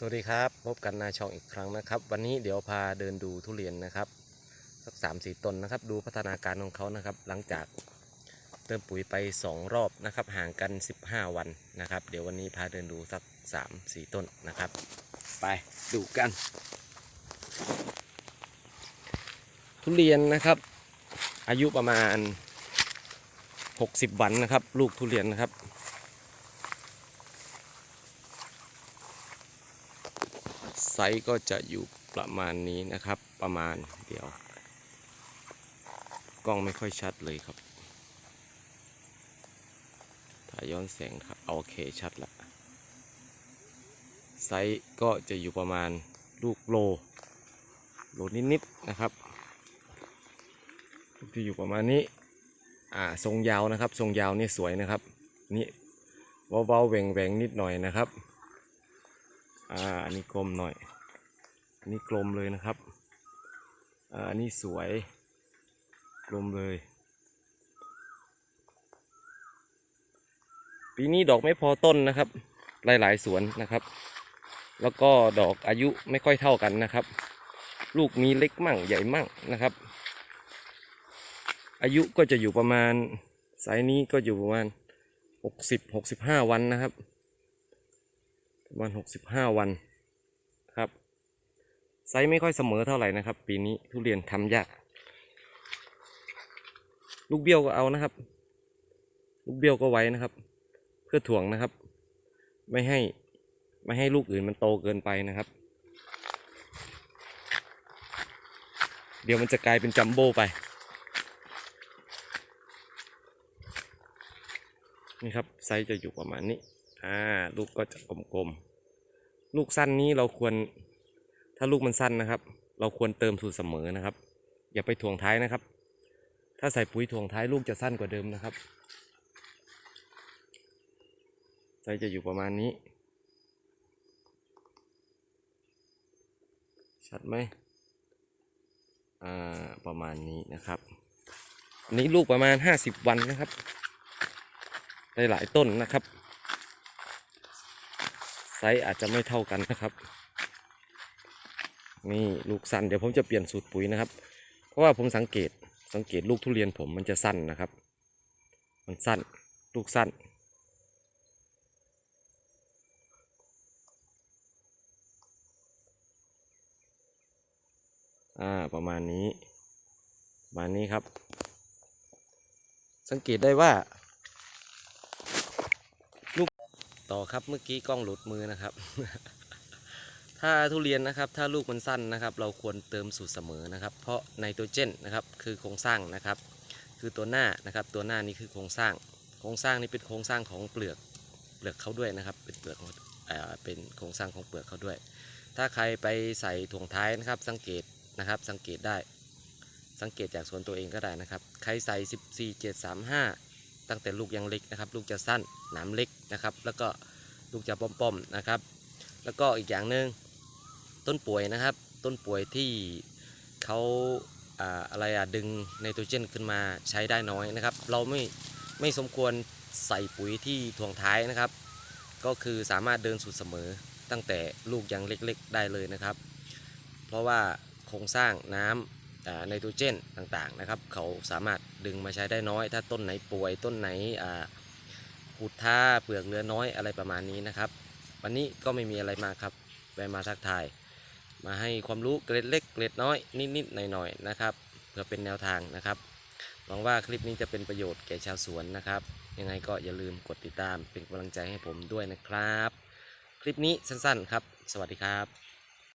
สวัสดีครับพบกันนาช่องอีกครั้งนะครับ วันนี้เดี๋ยวพาเดินดูทุเรียนนะครับ สักสามสี่ต้นนะครับ ดูพัฒนาการของเขานะครับ หลังจากเติมปุ๋ยไป 2 รอบนะครับ ห่างกัน 15 วันนะครับ เดี๋ยววันนี้พาเดินดูสัก3 4ต้นนะครับ ไปดูกัน ทุเรียนนะครับ อายุประมาณ 60 วันนะครับ ลูกทุเรียนนะครับ ซส์ก็จะอยู่ประมาณนี้นะครับ ประมาณเดี๋ยว กล้องไม่ค่อยชัดเลยครับถ้ายย้อนแสงครับโอเคชัดละไซส์ก็จะอยู่ประมาณลูกโล โลนิดๆนะครับจะอยู่ประมาณนี้ อ่าทรงยาวนะครับ ทรงยาวนี่สวยนะครับ นี่เบาๆแหว่งๆนิดหน่อยนะครับ อ่าอันนี้กลมหน่อย อันนี้กลมเลยนะครับอ่าอันนี้สวยกลมเลย ปีนี้ดอกไม่พอต้นนะครับ หลายๆสวนนะครับ แล้วก็ดอกอายุไม่ค่อยเท่ากันนะครับ ลูกมีเล็กมั่งใหญ่มั่งนะครับ อายุก็จะอยู่ประมาณไซส์นี้ก็อยู่ประมาณหกสิบหกสิบห้าวันนะครับ ประมาณหกสิบห้าวันครับไซส์ไม่ค่อยเสมอเท่าไหร่นะครับ ปีนี้ทุเรียนทำยาก ลูกเบี้ยวก็เอานะครับ ลูกเบี้ยวก็ไว้นะครับ เพื่อถ่วงนะครับ ไม่ให้ไม่ให้ลูกอื่นมันโตเกินไปนะครับ เดี๋ยวมันจะกลายเป็นจัมโบ้ไปนี่ครับไซส์จะอยู่ประมาณนี้ อ่าลูกก็จะกลมๆ ลูกสั้นนี้เราควร ถ้าลูกมันสั้นนะครับ เราควรเติมสูตรเสมอนะครับ อย่าไปถ่วงท้ายนะครับ ถ้าใส่ปุ๋ยถ่วงท้ายลูกจะสั้นกว่าเดิมนะครับไซส์จะอยู่ประมาณนี้ ชัดไหมอ่าประมาณนี้นะครับอันนี้ลูกประมาณ 50 วันนะครับได้หลายต้นนะครับ ไซส์อาจจะไม่เท่ากันนะครับ นี่ลูกสั้นเดี๋ยวผมจะเปลี่ยนสูตรปุ๋ยนะครับ เพราะว่าผมสังเกตสังเกตลูกทุเรียนผมมันจะสั้นนะครับ มันสั้นลูกสั้น อ่าประมาณนี้ประมาณนี้ครับ สังเกตได้ว่า ต่อครับเมื่อกี้กล้องหลุดมือนะครับ ถ้าทุเรียนนะครับถ้าลูกมันสั้นนะครับ เราควรเติมสูตรเสมอนะครับ เพราะไนโตรเจนนะครับคือโครงสร้างนะครับ คือตัวหน้านะครับ ตัวหน้านี้คือโครงสร้าง โครงสร้างนี้เป็นโครงสร้างของเปลือกเปลือกเขาด้วยนะครับ เป็นเปลือกเอ่อเป็นโครงสร้างของเปลือกเขาด้วย ถ้าใครไปใส่ถ่วงท้ายนะครับ สังเกตนะครับ สังเกตได้ สังเกตจากสวนตัวเองก็ได้นะครับ ใครใส่ 14 7 3 5 ตั้งแต่ลูกยังเล็กนะครับ ลูกจะสั้นหนามเล็กนะครับ แล้วก็ลูกจะป้อมๆนะครับ แล้วก็อีกอย่างหนึ่งต้นป่วยนะครับ ต้นป่วยที่เขาอ่าอะไรอะดึงไนโตรเจนขึ้นมาใช้ได้น้อยนะครับ เราไม่ไม่สมควรใส่ปุ๋ยที่ถ่วงท้ายนะครับ ก็คือสามารถเดินสูตรเสมอตั้งแต่ลูกยังเล็กๆได้เลยนะครับ เพราะว่าโครงสร้างน้ำอ่า ไนโตรเจนต่างๆนะครับ เขาสามารถดึงมาใช้ได้น้อย ถ้าต้นไหนป่วยต้นไหนขุดท่าเปลือกเรือน้อยอะไรประมาณนี้นะครับ วันนี้ก็ไม่มีอะไรมากครับแวะมาทักทาย มาให้ความรู้เกร็ดเล็กเกร็ดน้อยนิดๆหน่อยๆนะครับเพื่อเป็นแนวทางนะครับหวังว่าคลิปนี้จะเป็นประโยชน์แก่ชาวสวนนะครับ ยังไงก็อย่าลืมกดติดตามเป็นกำลังใจให้ผมด้วยนะครับ คลิปนี้สั้นๆครับ สวัสดีครับ